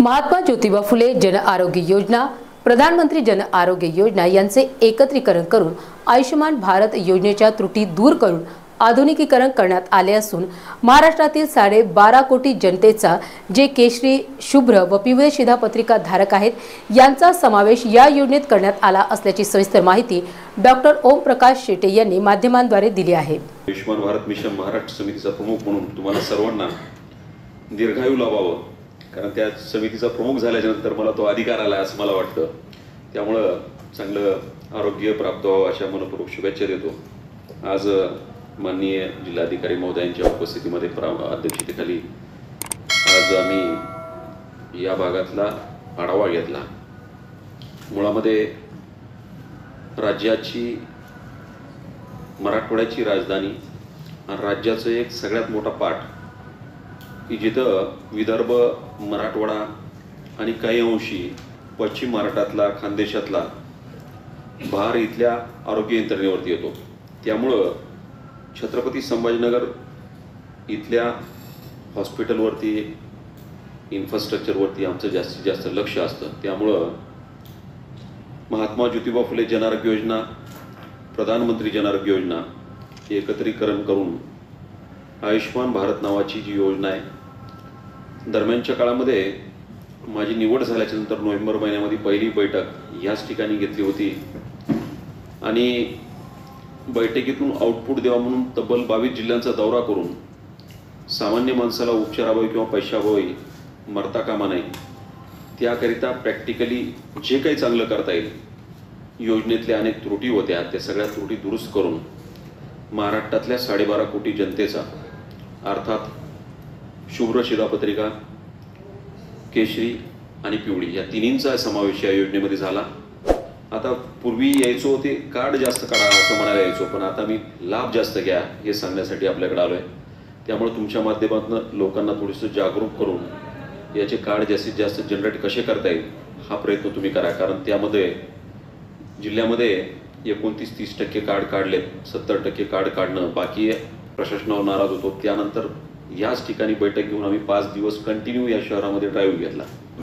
महात्मा ज्योतिबा फुले जन आरोग्य योजना प्रधानमंत्री जन आरोग्य योजना यांचे एकत्रीकरण करून आयुष्यमान भारत योजनेच्या त्रुटी दूर करून आधुनिकीकरण करण्यात आले असून महाराष्ट्रातील साडेबारा कोटी जनतेचा जे केशरी शुभ्र व पिवळे शिधापत्रिका धारक आहेत यांचा समावेश या योजनेत करण्यात आला असल्याची सविस्तर माहिती डॉक्टर ओम प्रकाश शेटे यांनी माध्यमांद्वारे दिली आहे. आयुष्यमान भारत मिशन महाराष्ट्र समितीचा प्रमुख म्हणून तुम्हाला सर्वांना दीर्घायू लाभावं. कारण त्या समितीचा प्रमुख झाल्याच्यानंतर मला तो अधिकार आला असं मला वाटतं. त्यामुळं चांगलं आरोग्य प्राप्त व्हावं अशा मनपूर्वक शुभेच्छा देतो. आज माननीय जिल्हाधिकारी महोदयांच्या उपस्थितीमध्ये प्रा अध्यक्षतेखाली आज आम्ही या भागातला आढावा घेतला. मुळामध्ये राज्याची मराठवाड्याची राजधानी आणि राज्याचं एक सगळ्यात मोठा पाठ की जिथं विदर्भ मराठवाडा आणि काही अंशी पश्चिम महाराष्ट्रातला खानदेशातला भार इथल्या आरोग्य यंत्रणेवरती येतो. त्यामुळं छत्रपती संभाजीनगर इथल्या हॉस्पिटलवरती इन्फ्रास्ट्रक्चरवरती आमचं जास्तीत जास्त लक्ष असतं. त्यामुळं महात्मा ज्योतिबा फुले जनआरोग्य योजना प्रधानमंत्री जनआरोग्य योजना हे एकत्रीकरण करून आयुष्मान भारत नावाची जी योजना आहे दरम्यानच्या काळामध्ये माझी निवड झाल्याच्यानंतर नोव्हेंबर महिन्यामध्ये पहिली बैठक ह्याच ठिकाणी घेतली होती. आणि बैठकीतून आउटपुट द्यावा म्हणून तब्बल बावीस जिल्ह्यांचा दौरा करून सामान्य माणसाला उपचाराभावी किंवा पैशाभावी मरता कामा नाही त्याकरिता प्रॅक्टिकली जे काही चांगलं करता येईल योजनेतल्या अनेक त्रुटी होत्या त्या सगळ्या त्रुटी दुरुस्त करून महाराष्ट्रातल्या साडेबारा कोटी जनतेचा अर्थात शुभ्र शिधापत्रिका केशरी आणि पिवळी या तिन्हींचा समावेश या योजनेमध्ये झाला. आता पूर्वी यायचो ते कार्ड जास्त काढा असं म्हणायला यायचो पण आता मी लाभ जास्त घ्या हे सांगण्यासाठी आपल्याकडे आलो आहे त्यामुळे तुमच्या माध्यमातून लोकांना थोडंसं जागरूक करून याचे कार्ड जास्तीत जास्त जनरेट कसे करता येईल हा प्रयत्न तुम्ही करा. कारण त्यामध्ये जिल्ह्यामध्ये एकोणतीस तीस टक्के कार्ड काढलेत सत्तर टक्के कार्ड काढणं बाकी प्रशासनावर नाराज होतो. त्यानंतर याच ठिकाणी बैठक घेऊन आम्ही पाच दिवस कंटिन्यू या शहरामध्ये ड्राईव्ह घेतला.